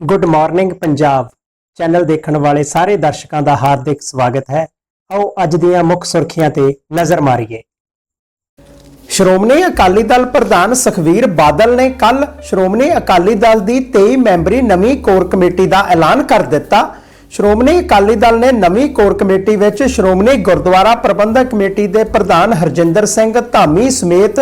Good morning Punjab channel ਦੇਖਣ ਵਾਲੇ ਸਾਰੇ ਦਰਸ਼ਕਾਂ ਦਾ ਹਾਰਦਿਕ ਸਵਾਗਤ ਹੈ। ਆਓ ਅੱਜ ਦੀਆਂ ਮੁੱਖ ਸੁਰਖੀਆਂ ਤੇ ਨਜ਼ਰ ਮਾਰੀਏ। ਸ਼੍ਰੋਮਣੀ ਅਕਾਲੀ ਦਲ ਪ੍ਰਧਾਨ ਸੁਖਵੀਰ ਬਾਦਲ ਨੇ ਕੱਲ ਸ਼੍ਰੋਮਣੀ ਅਕਾਲੀ ਦਲ ਦੀ 23 ਮੈਂਬਰੀ ਨਵੀਂ ਕੋਰ ਕਮੇਟੀ ਦਾ ਐਲਾਨ ਕਰ ਦਿੱਤਾ। ਸ਼੍ਰੋਮਣੀ ਅਕਾਲੀ ਦਲ ਨੇ ਨਵੀਂ ਕੋਰ ਕਮੇਟੀ ਵਿੱਚ ਸ਼੍ਰੋਮਣੀ ਗੁਰਦੁਆਰਾ ਪ੍ਰਬੰਧਕ ਕਮੇਟੀ ਦੇ ਪ੍ਰਧਾਨ ਹਰਜਿੰਦਰ ਸਿੰਘ, ਧਾਮੀ ਸਮੇਤ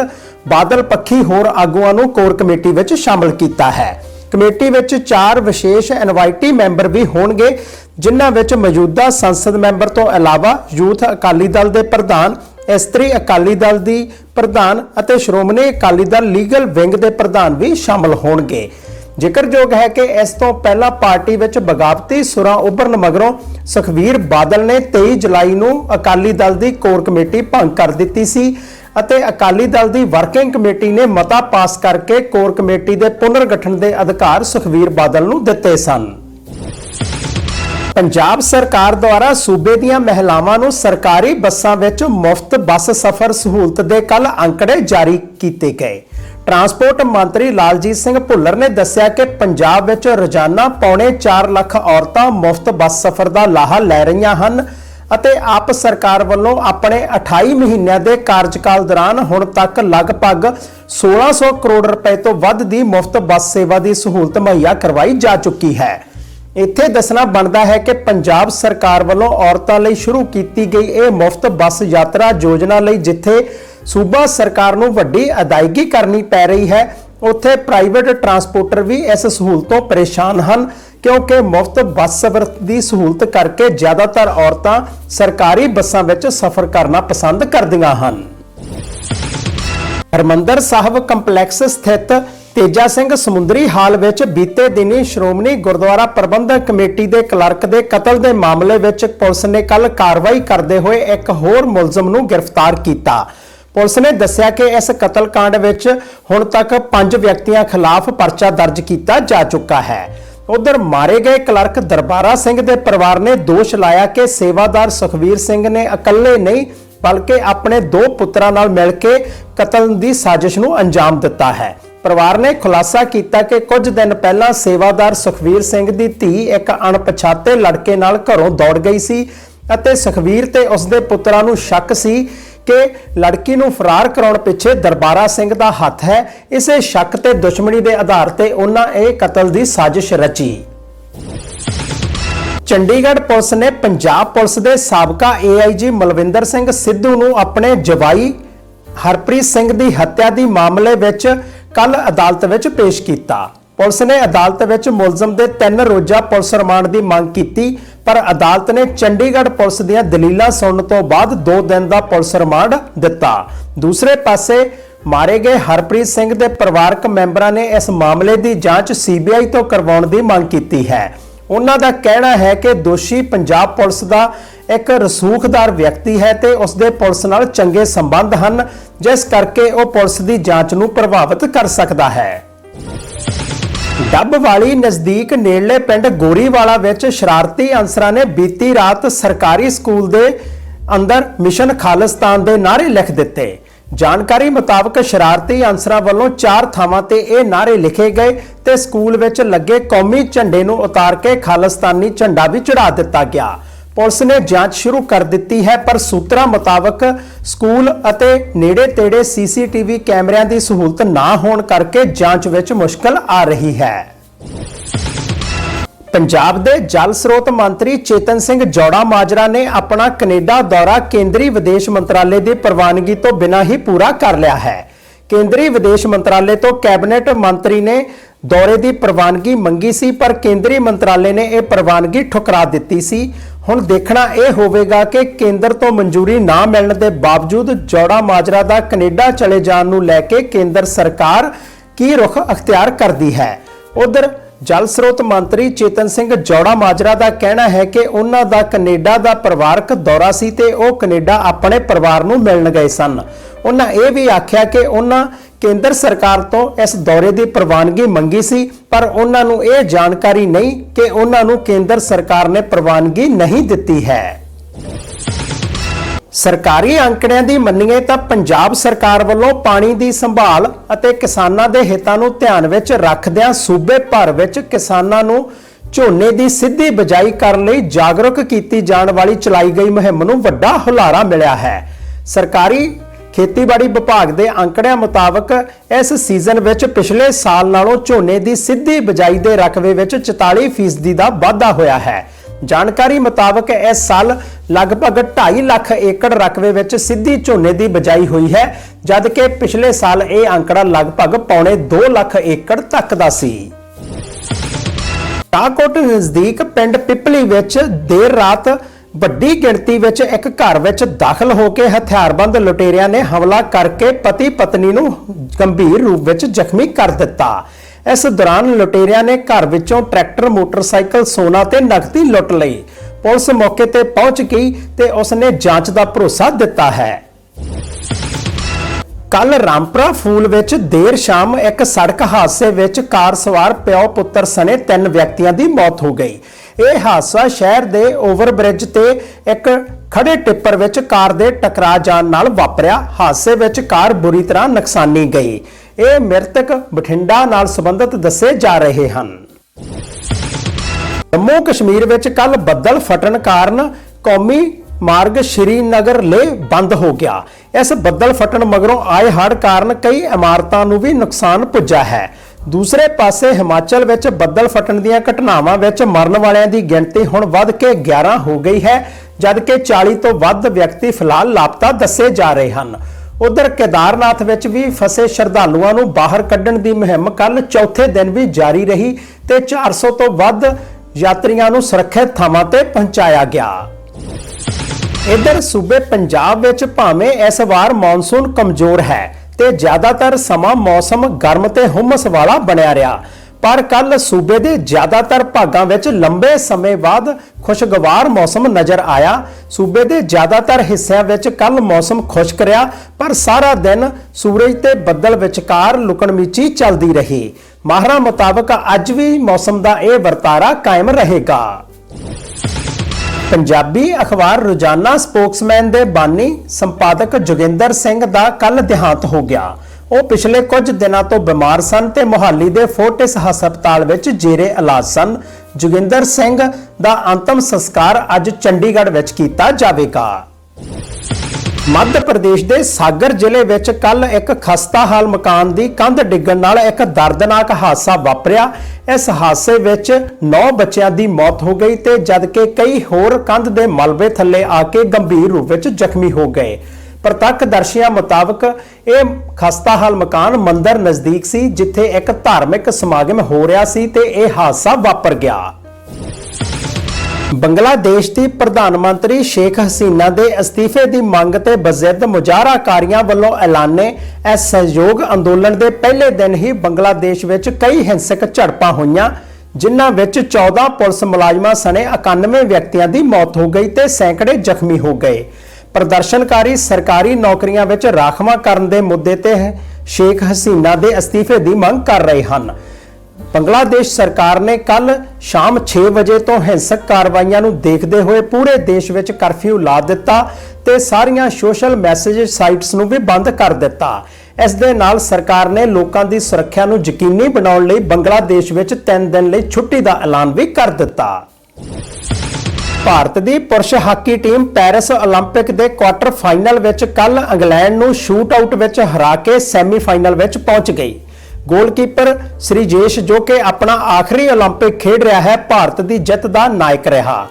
ਬਾਦਲ ਪੱਖੀ ਹੋਰ ਆਗੂਆਂ ਨੂੰ ਕੋਰ ਕਮੇਟੀ ਵਿੱਚ ਸ਼ਾਮਲ ਕੀਤਾ ਹੈ। ਕਮੇਟੀ ਵਿੱਚ ਚਾਰ ਵਿਸ਼ੇਸ਼ ਇਨਵਾਈਟੀ ਮੈਂਬਰ ਵੀ ਹੋਣਗੇ, ਜਿਨ੍ਹਾਂ ਵਿੱਚ ਮੌਜੂਦਾ ਸੰਸਦ ਮੈਂਬਰ ਤੋਂ ਇਲਾਵਾ ਯੂਥ ਅਕਾਲੀ ਦਲ ਦੇ ਪ੍ਰਧਾਨ, ਇਸਤਰੀ ਅਕਾਲੀ ਦਲ ਦੀ ਪ੍ਰਧਾਨ ਅਤੇ ਸ਼੍ਰੋਮਣੀ ਅਕਾਲੀ ਦਲ ਲੀਗਲ ਵਿੰਗ ਦੇ ਪ੍ਰਧਾਨ ਵੀ ਸ਼ਾਮਲ ਹੋਣਗੇ। ਜ਼ਿਕਰਯੋਗ ਹੈ ਕਿ ਇਸ ਤੋਂ ਪਹਿਲਾਂ ਪਾਰਟੀ ਵਿੱਚ ਬਗਾਵਤੀ ਸੁਰਾਂ ਉੱਭਰਨ ਮਗਰੋਂ ਸੁਖਵੀਰ ਬਾਦਲ ਨੇ 23 ਜੁਲਾਈ ਨੂੰ ਅਕਾਲੀ ਦਲ ਦੀ ਕੋਰ ਕਮੇਟੀ ਭੰਗ ਕਰ ਦਿੱਤੀ ਸੀ। ਅਤੇ ਅਕਾਲੀ ਦਲ ਦੀ ਵਰਕਿੰਗ ਕਮੇਟੀ ਨੇ ਮਤਾ ਪਾਸ ਕਰਕੇ ਕੋਰ ਕਮੇਟੀ ਦੇ ਪੁਨਰਗਠਨ ਦੇ ਅਧਿਕਾਰ ਸੁਖਵੀਰ ਬਾਦਲ ਨੂੰ ਦਿੱਤੇ ਸਨ। ਪੰਜਾਬ ਸਰਕਾਰ ਦੁਆਰਾ ਸੂਬੇ ਦੀਆਂ ਮਹਿਲਾਵਾਂ ਨੂੰ ਸਰਕਾਰੀ ਬੱਸਾਂ ਵਿੱਚ ਮੁਫਤ ਬੱਸ ਸਫ਼ਰ ਸਹੂਲਤ ਦੇ ਕੱਲ ਅੰਕੜੇ ਜਾਰੀ ਕੀਤੇ ਗਏ। ਟਰਾਂਸਪੋਰਟ ਮੰਤਰੀ ਲਾਲਜੀਤ ਸਿੰਘ ਭੁੱਲਰ ਨੇ ਦੱਸਿਆ ਕਿ ਪੰਜਾਬ ਵਿੱਚ ਰੋਜ਼ਾਨਾ ਪੌਣੇ 4 ਲੱਖ ਔਰਤਾਂ ਮੁਫਤ ਬੱਸ ਸਫ਼ਰ ਦਾ ਲਾਹਾ ਲੈ ਰਹੀਆਂ ਹਨ। ਅਤੇ ਆਪ ਸਰਕਾਰ ਵੱਲੋਂ ਆਪਣੇ 28 ਮਹੀਨਿਆਂ ਦੇ ਕਾਰਜਕਾਲ ਦੌਰਾਨ ਹੁਣ ਤੱਕ ਲਗਭਗ 1600 ਕਰੋੜ ਰੁਪਏ ਤੋਂ ਵੱਧ ਦੀ ਮੁਫਤ ਬੱਸ ਸੇਵਾ ਦੀ ਸਹੂਲਤ ਮੁਹੱਈਆ ਕਰਵਾਈ ਜਾ ਚੁੱਕੀ ਹੈ। ਇੱਥੇ ਦੱਸਣਾ ਬਣਦਾ ਹੈ ਕਿ ਪੰਜਾਬ ਸਰਕਾਰ ਵੱਲੋਂ ਔਰਤਾਂ ਲਈ ਸ਼ੁਰੂ ਕੀਤੀ ਗਈ ਇਹ ਮੁਫਤ ਬੱਸ ਯਾਤਰਾ ਯੋਜਨਾ ਲਈ ਜਿੱਥੇ ਸੂਬਾ ਸਰਕਾਰ ਨੂੰ ਵੱਡੀ ਅਦਾਇਗੀ ਕਰਨੀ ਪੈ ਰਹੀ ਹੈ, ਉੱਥੇ ਪ੍ਰਾਈਵੇਟ ਟਰਾਂਸਪੋਰਟਰ ਵੀ ਇਸ ਸਹੂਲਤ ਤੋਂ ਪਰੇਸ਼ਾਨ ਹਨ। ਕਿਉਂਕਿ ਮੁਫਤ ਬੱਸ ਸਫ਼ਰ ਦੀ ਸਹੂਲਤ ਕਰਕੇ ਜ਼ਿਆਦਾਤਰ ਔਰਤਾਂ ਸਰਕਾਰੀ ਬੱਸਾਂ ਵਿੱਚ ਸਫ਼ਰ ਕਰਨਾ ਪਸੰਦ ਕਰਦੀਆਂ ਹਨ। ਹਰਮੰਦਰ ਸਾਹਿਬ ਕੰਪਲੈਕਸ ਸਥਿਤ ਤੇਜਾ ਸਿੰਘ ਸਮੁੰਦਰੀ ਹਾਲ ਵਿੱਚ ਬੀਤੇ ਦਿਨੀ ਸ਼੍ਰੋਮਣੀ ਗੁਰਦੁਆਰਾ ਪ੍ਰਬੰਧਕ ਕਮੇਟੀ ਦੇ ਕਲਰਕ ਦੇ ਕਤਲ ਦੇ ਮਾਮਲੇ ਵਿੱਚ ਪੁਲਿਸ ਨੇ ਕੱਲ ਕਾਰਵਾਈ ਕਰਦੇ ਹੋਏ ਇੱਕ ਹੋਰ ਮੁਲਜ਼ਮ ਨੂੰ ਗ੍ਰਿਫਤਾਰ ਕੀਤਾ। ਪੁਲਿਸ ਨੇ ਦੱਸਿਆ ਕਿ ਇਸ ਕਤਲकांड ਵਿੱਚ ਹੁਣ ਤੱਕ 5 ਵਿਅਕਤੀਆਂ ਖਿਲਾਫ ਪਰਚਾ ਦਰਜ ਕੀਤਾ ਜਾ ਚੁੱਕਾ ਹੈ। ਉਧਰ ਮਾਰੇ ਗਏ ਕਲਰਕ ਦਰਬਾਰਾ ਸਿੰਘ ਦੇ ਪਰਿਵਾਰ ਨੇ ਦੋਸ਼ ਲਾਇਆ ਕਿ ਸੇਵਾਦਾਰ ਸੁਖਵੀਰ ਸਿੰਘ ਨੇ ਇਕੱਲੇ ਨਹੀਂ, ਬਲਕਿ ਆਪਣੇ ਦੋ ਪੁੱਤਰਾਂ ਨਾਲ ਮਿਲ ਕੇ ਕਤਲ ਦੀ ਸਾਜ਼ਿਸ਼ ਨੂੰ ਅੰਜਾਮ ਦਿੱਤਾ ਹੈ। ਪਰਿਵਾਰ ਨੇ ਖੁਲਾਸਾ ਕੀਤਾ ਕਿ ਕੁਝ ਦਿਨ ਪਹਿਲਾਂ ਸੇਵਾਦਾਰ ਸੁਖਵੀਰ ਸਿੰਘ ਦੀ ਧੀ ਇੱਕ ਅਣਪਛਾਤੇ ਲੜਕੇ ਨਾਲ ਘਰੋਂ ਦੌੜ ਗਈ ਸੀ ਅਤੇ ਸੁਖਵੀਰ ਤੇ ਉਸਦੇ ਪੁੱਤਰਾਂ ਨੂੰ ਸ਼ੱਕ ਸੀ ਕਿ ਲੜਕੀ ਨੂੰ ਫਰਾਰ ਕਰਾਉਣ ਪਿੱਛੇ ਦਰਬਾਰਾ ਸਿੰਘ ਦਾ ਹੱਥ ਹੈ। ਇਸੇ ਸ਼ੱਕ ਤੇ ਦੁਸ਼ਮਣੀ ਦੇ ਆਧਾਰ ਤੇ ਉਹਨਾਂ ਇਹ ਕਤਲ ਦੀ ਸਾਜ਼ਿਸ਼ ਰਚੀ। ਚੰਡੀਗੜ੍ਹ ਪੁਲਿਸ ਨੇ ਪੰਜਾਬ ਪੁਲਿਸ ਦੇ ਸਾਬਕਾ ਏਆਈਜੀ ਮਲਵਿੰਦਰ ਸਿੰਘ ਸਿੱਧੂ ਨੂੰ ਆਪਣੇ ਜਵਾਈ ਹਰਪ੍ਰੀਤ ਸਿੰਘ ਦੀ ਹੱਤਿਆ ਦੀ ਮਾਮਲੇ ਵਿੱਚ ਕੱਲ ਅਦਾਲਤ ਵਿੱਚ ਪੇਸ਼ ਕੀਤਾ। ਪੁਲਿਸ ਨੇ ਅਦਾਲਤ ਵਿੱਚ ਮੁਲਜ਼ਮ ਦੇ 3 ਰੋਜ਼ਾ ਪੁਲਿਸ ਰਿਮਾਂਡ ਦੀ ਮੰਗ ਕੀਤੀ। ਪਰ ਅਦਾਲਤ ਨੇ ਚੰਡੀਗੜ੍ਹ ਪੁਲਿਸ ਦੀਆਂ ਦਲੀਲਾਂ ਸੁਣਨ ਤੋਂ ਬਾਅਦ 2 ਦਿਨ ਦਾ ਪੁਲਿਸ ਰਿਮਾਂਡ ਦਿੱਤਾ। ਦੂਸਰੇ ਪਾਸੇ ਮਾਰੇ ਗਏ ਹਰਪ੍ਰੀਤ ਸਿੰਘ ਦੇ ਪਰਿਵਾਰਕ ਮੈਂਬਰਾਂ ਨੇ ਇਸ ਮਾਮਲੇ ਦੀ ਜਾਂਚ ਸੀਬੀਆਈ ਤੋਂ ਕਰਵਾਉਣ ਦੀ ਮੰਗ ਕੀਤੀ ਹੈ। ਉਹਨਾਂ ਦਾ ਕਹਿਣਾ ਹੈ ਕਿ ਦੋਸ਼ੀ ਪੰਜਾਬ ਪੁਲਿਸ ਦਾ ਇੱਕ ਰਸੂਖਦਾਰ ਵਿਅਕਤੀ ਹੈ ਤੇ ਉਸ ਦੇ ਪੁਲਿਸ ਨਾਲ ਚੰਗੇ ਸੰਬੰਧ ਹਨ, ਜਿਸ ਕਰਕੇ ਉਹ ਪੁਲਿਸ ਦੀ ਜਾਂਚ ਨੂੰ ਪ੍ਰਭਾਵਿਤ ਕਰ ਸਕਦਾ ਹੈ। ਡੱਬ ਵਾਲੀ ਨਜ਼ਦੀਕ ਨੇੜਲੇ ਪਿੰਡ ਗੋਰੀਵਾਲਾ ਵਿੱਚ ਸ਼ਰਾਰਤੀ ਅਨਸਰਾਂ ਨੇ ਬੀਤੀ ਰਾਤ ਸਰਕਾਰੀ ਸਕੂਲ ਦੇ ਅੰਦਰ ਮਿਸ਼ਨ ਖਾਲਿਸਤਾਨ ਦੇ ਨਾਅਰੇ ਲਿਖ ਦਿੱਤੇ। ਜਾਣਕਾਰੀ ਮੁਤਾਬਕ ਸ਼ਰਾਰਤੀ ਅਨਸਰਾਂ ਵੱਲੋਂ ਚਾਰ ਥਾਵਾਂ ਤੇ ਇਹ ਨਾਅਰੇ ਲਿਖੇ ਗਏ ਤੇ ਸਕੂਲ ਵਿੱਚ ਲੱਗੇ ਕੌਮੀ ਝੰਡੇ ਨੂੰ ਉਤਾਰ ਕੇ ਖਾਲਿਸਤਾਨੀ ਝੰਡਾ ਵੀ ਚੜ੍ਹਾ ਦਿੱਤਾ ਗਿਆ। ਪੁਲਿਸ ਨੇ ਜਾਂਚ ਸ਼ੁਰੂ ਕਰ ਦਿੱਤੀ ਹੈ, ਪਰ ਸੂਤਰਾਂ ਮੁਤਾਬਕ ਸਕੂਲ ਅਤੇ ਨੇੜੇ-ਤੇੜੇ ਸੀਸੀਟੀਵੀ ਕੈਮਰਿਆਂ ਦੀ ਸਹੂਲਤ ਨਾ ਹੋਣ ਕਰਕੇ ਜਾਂਚ ਵਿੱਚ ਮੁਸ਼ਕਲ ਆ ਰਹੀ ਹੈ। ਪੰਜਾਬ ਦੇ ਜਲ ਸਰੋਤ ਮੰਤਰੀ ਚੇਤਨ ਸਿੰਘ ਜੌੜਾ ਮਾਜਰਾ ਨੇ ਆਪਣਾ ਕੈਨੇਡਾ ਦੌਰਾ ਕੇਂਦਰੀ ਵਿਦੇਸ਼ ਮੰਤਰਾਲੇ ਦੀ ਪ੍ਰਵਾਨਗੀ ਤੋਂ ਬਿਨਾਂ ਹੀ ਪੂਰਾ ਕਰ ਲਿਆ ਹੈ। ਕੇਂਦਰੀ ਵਿਦੇਸ਼ ਮੰਤਰਾਲੇ ਤੋਂ ਕੈਬਨਿਟ ਮੰਤਰੀ ਨੇ ਦੌਰੇ ਦੀ ਪ੍ਰਵਾਨਗੀ ਮੰਗੀ ਸੀ, ਪਰ ਕੇਂਦਰੀ ਮੰਤਰਾਲੇ ਨੇ ਇਹ ਪ੍ਰਵਾਨਗੀ ਠੁਕਰਾ ਦਿੱਤੀ ਸੀ। ਹੁਣ ਦੇਖਣਾ ਇਹ ਹੋਵੇਗਾ ਕਿ ਕੇਂਦਰ ਤੋਂ ਮਨਜ਼ੂਰੀ ਨਾ ਮਿਲਣ ਦੇ ਬਾਵਜੂਦ ਜੌੜਾ ਮਾਜਰਾ ਦਾ ਕੈਨੇਡਾ ਚਲੇ ਜਾਣ ਨੂੰ ਲੈ ਕੇ ਕੇਂਦਰ ਸਰਕਾਰ ਕੀ ਰੁਖ ਅਖਤਿਆਰ ਕਰਦੀ ਹੈ? ਉਧਰ ਜਲ ਸਰੋਤ ਮੰਤਰੀ ਚੇਤਨ ਸਿੰਘ ਜੋੜਾ ਮਾਜਰਾ ਦਾ ਕਹਿਣਾ ਹੈ ਕਿ ਉਹਨਾਂ ਦਾ ਕੈਨੇਡਾ ਦਾ ਪਰਿਵਾਰਕ ਦੌਰਾ ਸੀ ਤੇ ਉਹ ਕੈਨੇਡਾ ਆਪਣੇ ਪਰਿਵਾਰ ਨੂੰ ਮਿਲਣ ਗਏ ਸਨ। ਉਹਨਾਂ ਇਹ ਵੀ ਆਖਿਆ ਕਿ ਉਹਨਾਂ ਕੇਂਦਰ ਸਰਕਾਰ ਤੋਂ ਇਸ ਦੌਰੇ ਦੀ ਪ੍ਰਵਾਨਗੀ ਮੰਗੀ ਸੀ, ਪਰ ਉਹਨਾਂ ਨੂੰ ਇਹ ਜਾਣਕਾਰੀ ਨਹੀਂ ਕਿ ਉਹਨਾਂ ਨੂੰ ਕੇਂਦਰ ਸਰਕਾਰ ਨੇ ਪ੍ਰਵਾਨਗੀ ਨਹੀਂ ਦਿੱਤੀ ਹੈ। ਸਰਕਾਰੀ ਅੰਕੜਿਆਂ ਦੀ ਮੰਨੀਏ ਤਾਂ ਪੰਜਾਬ ਸਰਕਾਰ ਵੱਲੋਂ ਪਾਣੀ ਦੀ ਸੰਭਾਲ ਅਤੇ ਕਿਸਾਨਾਂ ਦੇ ਹਿੱਤਾਂ ਨੂੰ ਧਿਆਨ ਵਿੱਚ ਰੱਖਦਿਆਂ ਸੂਬੇ ਭਰ ਵਿੱਚ ਕਿਸਾਨਾਂ ਨੂੰ ਝੋਨੇ ਦੀ ਸਿੱਧੀ ਬਜਾਈ ਕਰਨ ਲਈ ਜਾਗਰੂਕ ਕੀਤੀ ਜਾਣ ਵਾਲੀ ਚਲਾਈ ਗਈ ਮੁਹਿੰਮ ਨੂੰ ਵੱਡਾ ਹੁਲਾਰਾ ਮਿਲਿਆ ਹੈ। ਸਰਕਾਰੀ ਖੇਤੀਬਾੜੀ ਵਿਭਾਗ ਦੇ ਅੰਕੜਿਆਂ ਮੁਤਾਬਕ ਇਸ ਸੀਜ਼ਨ ਵਿੱਚ ਪਿਛਲੇ ਸਾਲ ਨਾਲੋਂ ਝੋਨੇ ਦੀ ਸਿੱਧੀ ਬਜਾਈ ਦੇ ਰਕਬੇ ਵਿੱਚ 44% ਦਾ ਵਾਧਾ ਹੋਇਆ ਹੈ। ਜਾਣਕਾਰੀ ਮੁਤਾਬਕ ਇਸ ਸਾਲ ਲਗਭਗ 2.5 ਲੱਖ ਏਕੜ ਰਕਬੇ ਵਿੱਚ ਸਿੱਧੀ ਝੋਨੇ ਦੀ ਬਜਾਈ ਹੋਈ ਹੈ, ਜਦਕਿ ਪਿਛਲੇ ਸਾਲ ਇਹ ਅੰਕੜਾ ਲਗਭਗ ਪੌਣੇ 2 ਲੱਖ ਏਕੜ ਤੱਕ ਦਾ ਸੀ। ਟਾਕੋਟ ਨਜ਼ਦੀਕ ਪਿੰਡ ਪਿਪਲੀ ਵਿੱਚ ਦੇਰ ਰਾਤ ਵੱਡੀ ਗਿਣਤੀ ਵਿੱਚ ਇੱਕ ਘਰ ਵਿੱਚ ਦਾਖਲ ਹੋ ਕੇ ਹਥਿਆਰਬੰਦ ਲੁਟੇਰਿਆਂ ਨੇ ਹਮਲਾ ਕਰਕੇ ਪਤੀ ਪਤਨੀ ਨੂੰ ਗੰਭੀਰ ਰੂਪ ਵਿੱਚ ਜ਼ਖਮੀ ਕਰ ਦਿੱਤਾ। ਇਸ ਦੌਰਾਨ ਲੁਟੇਰਿਆਂ ਨੇ ਘਰ ਵਿੱਚੋਂ ਟਰੈਕਟਰ, ਮੋਟਰਸਾਈਕਲ, ਸੋਨਾ ਤੇ ਨਕਦੀ ਲੁੱਟ ਲਈ। ਪੁਲਿਸ ਮੌਕੇ ਤੇ ਪਹੁੰਚ ਗਈ ਤੇ ਉਸ ਨੇ ਜਾਂਚ ਦਾ ਭਰੋਸਾ ਦਿੱਤਾ ਹੈ। ਕੱਲ ਰਾਮਪੁਰਾ ਫੂਲ ਵਿੱਚ ਦੇਰ ਸ਼ਾਮ ਇੱਕ ਸੜਕ ਹਾਦਸੇ ਵਿੱਚ ਕਾਰ ਸਵਾਰ ਪਿਓ ਪੁੱਤਰ ਸਣੇ ਤਿੰਨ ਵਿਅਕਤੀਆਂ ਦੀ ਮੌਤ ਹੋ ਗਈ। ਇਹ ਹਾਦਸਾ ਸ਼ਹਿਰ ਦੇ ਓਵਰਬ੍ਰਿਜ ਤੇ ਇੱਕ ਖੜੇ ਟਿੱਪਰ ਵਿੱਚ ਕਾਰ ਦੇ ਟਕਰਾ ਜਾਣ ਨਾਲ ਵਾਪਰਿਆ। ਹਾਦਸੇ ਵਿੱਚ ਕਾਰ ਬੁਰੀ ਤਰ੍ਹਾਂ ਨੁਕਸਾਨੀ ਗਈ। ਇਹ ਮ੍ਰਿਤਕ ਬਠਿੰਡਾ ਨਾਲ ਸੰਬੰਧਿਤ ਦੱਸੇ ਜਾ ਰਹੇ ਹਨ। ਜੰਮੂ ਕਸ਼ਮੀਰ ਵਿੱਚ ਕੱਲ ਬੱਦਲ ਫਟਣ ਕਾਰਨ ਕੌਮੀ ਮਾਰਗ ਸ਼੍ਰੀਨਗਰ ਲੇ ਬੰਦ ਹੋ ਗਿਆ। ਇਸ ਬੱਦਲ ਫਟਣ ਮਗਰੋਂ ਆਏ ਹੜ੍ਹ ਕਾਰਨ ਕਈ ਇਮਾਰਤਾਂ ਨੂੰ ਵੀ ਨੁਕਸਾਨ ਪੁੱਜਾ ਹੈ। ਦੂਸਰੇ ਪਾਸੇ ਹਿਮਾਚਲ ਵਿੱਚ ਬੱਦਲ ਫਟਣ ਦੀਆਂ ਘਟਨਾਵਾਂ ਵਿੱਚ ਮਰਨ ਵਾਲਿਆਂ ਦੀ ਗਿਣਤੀ ਹੁਣ ਵੱਧ ਕੇ 11 ਹੋ ਗਈ ਹੈ, ਜਦਕਿ 40 ਤੋਂ ਵੱਧ ਵਿਅਕਤੀ ਫਿਲਹਾਲ ਲਾਪਤਾ ਦੱਸੇ ਜਾ ਰਹੇ ਹਨ। ਉਧਰ ਕੇਦਾਰਨਾਥ ਵਿੱਚ ਵੀ ਫਸੇ ਸ਼ਰਧਾਲੂਆਂ ਨੂੰ ਬਾਹਰ ਕੱਢਣ ਦੀ ਮੁਹਿੰਮ ਕੱਲ ਚੌਥੇ ਦਿਨ ਵੀ ਜਾਰੀ ਰਹੀ ਤੇ 400 ਤੋਂ ਵੱਧ ਯਾਤਰੀਆਂ ਨੂੰ ਸੁਰੱਖਿਅਤ ਥਾਵਾਂ ਤੇ ਪਹੁੰਚਾਇਆ ਗਿਆ। ਇਧਰ ਸੂਬੇ ਪੰਜਾਬ ਵਿੱਚ ਭਾਵੇਂ ਇਸ ਵਾਰ ਮੌਨਸੂਨ ਕਮਜ਼ੋਰ ਹੈ ਤੇ ਜ਼ਿਆਦਾਤਰ ਸਮਾਂ ਮੌਸਮ ਗਰਮ ਤੇ ਹੁਮਸ ਵਾਲਾ ਬਣਿਆ ਰਿਹਾ। ਪਰ ਕੱਲ ਸੂਬੇ ਦੇ ਜ਼ਿਆਦਾਤਰ ਭਾਗਾਂ ਵਿੱਚ ਲੰਬੇ ਸਮੇਂ ਬਾਅਦ ਖੁਸ਼ਗਵਾਰ ਮੌਸਮ ਨਜ਼ਰ ਆਇਆ। ਸੂਬੇ ਦੇ ਜ਼ਿਆਦਾਤਰ ਹਿੱਸਿਆਂ ਵਿੱਚ ਕੱਲ ਮੌਸਮ ਖੁਸ਼ਕ ਰਿਹਾ, ਪਰ ਸਾਰਾ ਦਿਨ ਸੂਰਜ ਤੇ ਬੱਦਲ ਵਿਚਕਾਰ ਲੁਕਣਮੀਚੀ ਚੱਲਦੀ ਰਹੀ। ਮਾਹਰਾਂ ਮੁਤਾਬਕ ਅੱਜ ਵੀ ਮੌਸਮ ਦਾ ਇਹ ਵਰਤਾਰਾ ਕਾਇਮ ਰਹੇਗਾ। ਪੰਜਾਬੀ ਅਖਬਾਰ ਰੋਜ਼ਾਨਾ ਸਪੋਕਸਮੈਨ ਦੇ ਬਾਨੀ ਸੰਪਾਦਕ ਜੋਗਿੰਦਰ ਸਿੰਘ ਦਾ ਕੱਲ ਦੇਹਾਂਤ ਹੋ ਗਿਆ। ਉਹ ਪਿਛਲੇ ਕੁਝ ਦਿਨਾਂ ਤੋਂ ਬਿਮਾਰ ਸਨ ਤੇ ਮੁਹਾਲੀ ਦੇ ਫੋਰਟਿਸ ਹਸਪਤਾਲ ਵਿੱਚ ਜੇਰੇ ਇਲਾਜ ਸਨ। ਜੋਗਿੰਦਰ ਸਿੰਘ ਦਾ ਅੰਤਮ ਸੰਸਕਾਰ ਅੱਜ ਚੰਡੀਗੜ੍ਹ ਵਿੱਚ ਕੀਤਾ ਜਾਵੇਗਾ। ਮੱਧ ਪ੍ਰਦੇਸ਼ ਦੇ ਸਾਗਰ ਜ਼ਿਲ੍ਹੇ ਵਿੱਚ ਕੱਲ ਇੱਕ ਖਸਤਾ ਹਾਲ ਮਕਾਨ ਦੀ ਕੰਧ ਡਿੱਗਣ ਨਾਲ ਇੱਕ ਦਰਦਨਾਕ ਹਾਦਸਾ ਵਾਪਰਿਆ। ਇਸ ਹਾਦਸੇ ਵਿੱਚ 9 ਬੱਚਿਆਂ ਦੀ ਮੌਤ ਹੋ ਗਈ ਤੇ ਜਦਕਿ ਕਈ ਹੋਰ ਕੰਧ ਦੇ ਮਲਬੇ ਥੱਲੇ ਆ ਕੇ ਗੰਭੀਰ ਰੂਪ ਵਿੱਚ ਜ਼ਖਮੀ ਹੋ ਗਏ। ਪ੍ਰਤੱਖਦਰਸ਼ੀਆਂ ਮੁਤਾਬਕ ਇਹ ਖਸਤਾ ਹਾਲ ਮਕਾਨ ਮੰਦਰ ਨਜ਼ਦੀਕ ਸੀ, ਜਿੱਥੇ ਇੱਕ ਧਾਰਮਿਕ ਸਮਾਗਮ ਹੋ ਰਿਹਾ ਸੀ ਤੇ ਇਹ ਹਾਦਸਾ ਵਾਪਰ ਗਿਆ। ਬੰਗਲਾਦੇਸ਼ ਦੀ ਪ੍ਰਧਾਨ ਮੰਤਰੀ ਸ਼ੇਖ ਹਸੀਨਾ ਦੇ ਅਸਤੀਫੇ ਦੀ ਮੰਗ ਤੇ ਬਜ਼ਿੱਦ ਮੁਜ਼ਾਹਰਾਕਾਰੀਆਂ ਵੱਲੋਂ ਐਲਾਨੇ ਇਸ ਸਹਿਯੋਗ ਅੰਦੋਲਨ ਦੇ ਪਹਿਲੇ ਦਿਨ ਹੀ ਬੰਗਲਾਦੇਸ਼ ਵਿੱਚ ਕਈ ਹਿੰਸਕ ਝੜਪਾਂ ਹੋਈਆਂ, ਜਿਨ੍ਹਾਂ ਵਿੱਚ 14 ਪੁਲਿਸ ਮੁਲਾਜ਼ਮਾਂ ਸਣੇ 91 ਵਿਅਕਤੀਆਂ ਦੀ ਮੌਤ ਹੋ ਗਈ ਤੇ ਸੈਂਕੜੇ ਜ਼ਖਮੀ ਹੋ ਗਏ। ਪ੍ਰਦਰਸ਼ਨਕਾਰੀ ਸਰਕਾਰੀ ਨੌਕਰੀਆਂ ਵਿੱਚ ਰਾਖਵਾਂ ਕਰਨ ਦੇ ਮੁੱਦੇ ਤੇ ਸ਼ੇਖ ਹਸੀਨਾ ਦੇ ਅਸਤੀਫੇ ਦੀ ਮੰਗ ਕਰ ਰਹੇ ਹਨ। ਬੰਗਲਾਦੇਸ਼ ਸਰਕਾਰ ਨੇ ਕੱਲ ਸ਼ਾਮ 6 ਵਜੇ ਤੋਂ ਹਿੰਸਕ ਕਾਰਵਾਈਆਂ ਨੂੰ ਦੇਖਦੇ ਹੋਏ ਪੂਰੇ ਦੇਸ਼ ਵਿੱਚ ਕਰਫਿਊ ਲਾ ਦਿੱਤਾ ਤੇ ਸਾਰੀਆਂ ਸੋਸ਼ਲ ਮੈਸੇਜ ਸਾਈਟਸ ਨੂੰ ਵੀ ਬੰਦ ਕਰ ਦਿੱਤਾ ਇਸ ਦੇ ਨਾਲ ਸਰਕਾਰ ਨੇ ਲੋਕਾਂ ਦੀ ਸੁਰੱਖਿਆ ਨੂੰ ਯਕੀਨੀ ਬਣਾਉਣ ਲਈ ਬੰਗਲਾਦੇਸ਼ ਵਿੱਚ 3 ਦਿਨ ਲਈ ਛੁੱਟੀ ਦਾ ਐਲਾਨ ਵੀ ਕਰ ਦਿੱਤਾ ਭਾਰਤ ਦੀ ਪੁਰਸ਼ ਹਾਕੀ ਟੀਮ ਪੈਰਿਸ 올림픽 ਦੇ ਕੁਆਟਰ ਫਾਈਨਲ ਵਿੱਚ ਕੱਲ ਇੰਗਲੈਂਡ ਨੂੰ ਸ਼ੂਟ ਆਊਟ ਵਿੱਚ ਹਰਾ ਕੇ ਸੈਮੀਫਾਈਨਲ ਵਿੱਚ ਪਹੁੰਚ ਗਈ ਗੋਲਕੀਪਰ ਸ੍ਰੀਜੇਸ਼ ਜੋ ਕਿ ਆਪਣਾ ਆਖਰੀ 올림픽 ਖੇਡ ਰਿਹਾ ਹੈ ਭਾਰਤ ਦੀ ਜਿੱਤ ਦਾ ਨਾਇਕ ਰਿਹਾ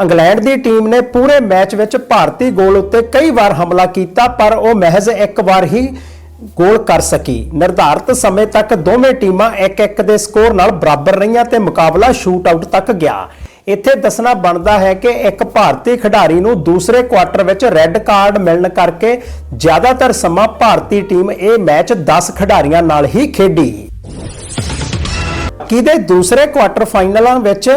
ਇੰਗਲੈਂਡ ਦੀ ਟੀਮ ਨੇ ਪੂਰੇ ਮੈਚ ਵਿੱਚ ਭਾਰਤੀ ਗੋਲ ਉੱਤੇ ਕਈ ਵਾਰ ਹਮਲਾ ਕੀਤਾ ਪਰ ਉਹ ਮਹਿਜ਼ ਇੱਕ ਵਾਰ ਹੀ ਗੋਲ ਕਰ ਸਕੀ ਨਿਰਧਾਰਤ ਸਮੇਂ ਤੱਕ ਦੋਵੇਂ ਟੀਮਾਂ ਇੱਕ ਇੱਕ ਦੇ ਸਕੋਰ ਨਾਲ ਬਰਾਬਰ ਰਹੀਆਂ ਤੇ ਮੁਕਾਬਲਾ ਸ਼ੂਟ ਆਊਟ ਤੱਕ ਗਿਆ ਇੱਥੇ ਦੱਸਣਾ ਬਣਦਾ ਹੈ ਕਿ ਇੱਕ ਭਾਰਤੀ ਖਿਡਾਰੀ ਨੂੰ ਦੂਸਰੇ ਕੁਆਟਰ ਵਿੱਚ ਰੈੱਡ ਕਾਰਡ ਮਿਲਣ ਕਰਕੇ ਜ਼ਿਆਦਾਤਰ ਸਮਾਂ ਭਾਰਤੀ ਟੀਮ ਇਹ ਮੈਚ 10 ਖਿਡਾਰੀਆਂ ਨਾਲ ਹੀ ਖੇਡੀ। ਕੀ ਦੇ ਦੂਸਰੇ ਕੁਆਟਰ ਫਾਈਨਲਾਂ ਵਿੱਚ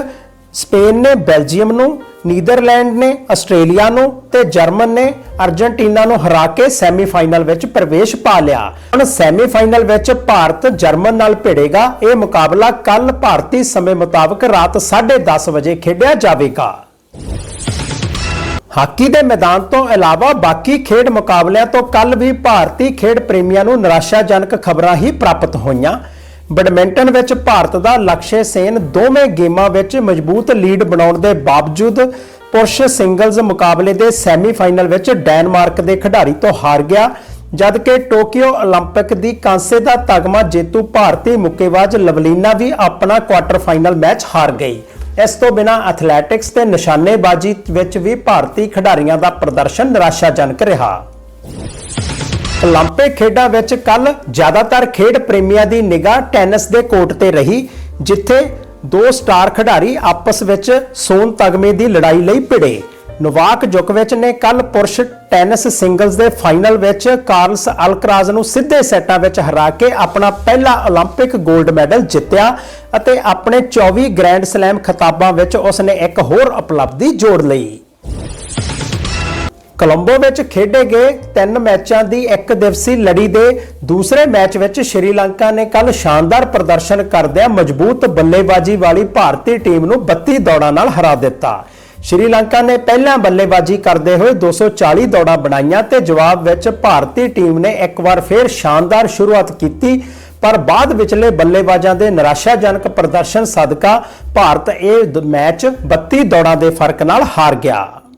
ਸਪੇਨ ਨੇ ਬੈਲਜੀਅਮ ਨੂੰ ਨੀਦਰਲੈਂਡ ਨੇ, ਆਸਟ੍ਰੇਲੀਆ ਨੂੰ ਤੇ ਜਰਮਨ ਨੇ ਅਰਜنٹੀਨਾ ਨੂੰ ਹਰਾ ਕੇ ਸੈਮੀਫਾਈਨਲ ਵਿੱਚ ਪ੍ਰਵੇਸ਼ ਪਾ ਲਿਆ। ਹੁਣ ਸੈਮੀਫਾਈਨਲ ਵਿੱਚ ਭਾਰਤ ਜਰਮਨ ਨਾਲ ਭਿੜੇਗਾ। ਇਹ ਮੁਕਾਬਲਾ ਕੱਲ ਭਾਰਤੀ ਸਮੇਂ ਮੁਤਾਬਕ ਰਾਤ 10:30 ਵਜੇ ਖੇਡਿਆ ਜਾਵੇਗਾ। ਹਾਕੀ ਦੇ ਮੈਦਾਨ ਤੋਂ ਇਲਾਵਾ ਬਾਕੀ ਖੇਡ ਮੁਕਾਬਲਿਆਂ ਤੋਂ ਕੱਲ ਵੀ ਭਾਰਤੀ ਖੇਡ ਪ੍ਰੇਮੀਆਂ ਨੂੰ ਨਿਰਾਸ਼ਾਜਨਕ ਖਬਰਾਂ ਹੀ ਪ੍ਰਾਪਤ ਹੋਈਆਂ। ਬੈਡਮਿੰਟਨ ਵਿੱਚ ਭਾਰਤ ਦਾ ਲਕਸ਼ੇ ਸੇਨ ਦੋਵੇਂ ਗੇਮਾਂ ਵਿੱਚ ਮਜ਼ਬੂਤ ਲੀਡ ਬਣਾਉਣ ਦੇ ਬਾਵਜੂਦ ਪੁਰਸ਼ ਸਿੰਗਲਜ਼ ਮੁਕਾਬਲੇ ਦੇ ਸੈਮੀਫਾਈਨਲ ਵਿੱਚ ਡੈਨਮਾਰਕ ਦੇ ਖਿਡਾਰੀ ਤੋਂ ਹਾਰ ਗਿਆ ਜਦਕਿ ਟੋਕੀਓ 올림픽 ਦੀ ਕਾਂਸੇ ਦਾ ਤਗਮਾ ਜੇਤੂ ਭਾਰਤੀ ਮੁੱਕੇਬਾਜ਼ ਲਵਲੀਨਾ ਵੀ ਆਪਣਾ ਕੁਆਟਰ ਫਾਈਨਲ ਮੈਚ ਹਾਰ ਗਈ ਇਸ ਤੋਂ ਬਿਨਾ ਐਥਲੈਟਿਕਸ ਤੇ ਨਿਸ਼ਾਨੇਬਾਜ਼ੀ ਵਿੱਚ ਵੀ ਭਾਰਤੀ ਖਿਡਾਰੀਆਂ ਦਾ ਪ੍ਰਦਰਸ਼ਨ ਨਿਰਾਸ਼ਾਜਨਕ ਰਿਹਾ 올림픽 ਖੇਡਾਂ ਵਿੱਚ ਕੱਲ ਜ਼ਿਆਦਾਤਰ ਖੇਡ ਪ੍ਰੇਮੀਆਂ ਦੀ ਨਿਗਾਹ ਟੈਨਿਸ ਦੇ ਕੋਰਟ ਤੇ ਰਹੀ, ਜਿੱਥੇ ਦੋ ਸਟਾਰ ਖਿਡਾਰੀ ਆਪਸ ਵਿੱਚ ਸੋਨ ਤਗਮੇ ਦੀ ਲੜਾਈ ਲਈ ਭਿੜੇ। ਨਵਾਕ ਜੋਕੋਵਿਚ ਨੇ ਕੱਲ ਪੁਰਸ਼ ਟੈਨਿਸ ਸਿੰਗਲਸ ਦੇ ਫਾਈਨਲ ਵਿੱਚ ਕਾਰਲਸ ਅਲਕਰਾਜ਼ ਨੂੰ ਸਿੱਧੇ ਸੈੱਟਾਂ ਵਿੱਚ ਹਰਾ ਕੇ ਆਪਣਾ ਪਹਿਲਾ 올림픽 골ਡ ਮੈਡਲ ਜਿੱਤਿਆ ਅਤੇ ਆਪਣੇ 24 ਗ੍ਰੈਂਡ ਸਲੈਮ ਖਿਤਾਬਾਂ ਵਿੱਚ ਉਸ ਨੇ ਇੱਕ ਹੋਰ ਉਪਲਬਧੀ ਜੋੜ ਲਈ। ਕੋਲੰਬੋ ਵਿੱਚ ਖੇਡੇ ਗਏ ਤਿੰਨ ਮੈਚਾਂ ਦੀ ਇੱਕ ਦਿਵਸੀ ਲੜੀ ਦੇ ਦੂਸਰੇ ਮੈਚ ਵਿੱਚ ਸ਼੍ਰੀਲੰਕਾ ਨੇ ਕੱਲ ਸ਼ਾਨਦਾਰ ਪ੍ਰਦਰਸ਼ਨ ਕਰਦਿਆਂ ਮਜ਼ਬੂਤ ਬੱਲੇਬਾਜ਼ੀ ਵਾਲੀ ਭਾਰਤੀ ਟੀਮ ਨੂੰ 32 ਦੌੜਾਂ ਨਾਲ ਹਰਾ ਦਿੱਤਾ। ਸ਼੍ਰੀਲੰਕਾ ਨੇ ਪਹਿਲਾਂ ਬੱਲੇਬਾਜ਼ੀ ਕਰਦੇ ਹੋਏ 240 ਦੌੜਾਂ ਬਣਾਈਆਂ ਤੇ ਜਵਾਬ ਵਿੱਚ ਭਾਰਤੀ ਟੀਮ ਨੇ ਇੱਕ ਵਾਰ ਫਿਰ ਸ਼ਾਨਦਾਰ ਸ਼ੁਰੂਆਤ ਕੀਤੀ, ਪਰ ਬਾਅਦ ਵਿਚਲੇ ਬੱਲੇਬਾਜ਼ਾਂ ਦੇ ਨਿਰਾਸ਼ਾਜਨਕ ਪ੍ਰਦਰਸ਼ਨ ਸਦਕਾ ਭਾਰਤ ਇਹ ਦ- ਮੈਚ 32 ਦੌੜਾਂ ਦੇ ਫ਼ਰਕ ਨਾਲ ਹਾਰ ਗਿਆ।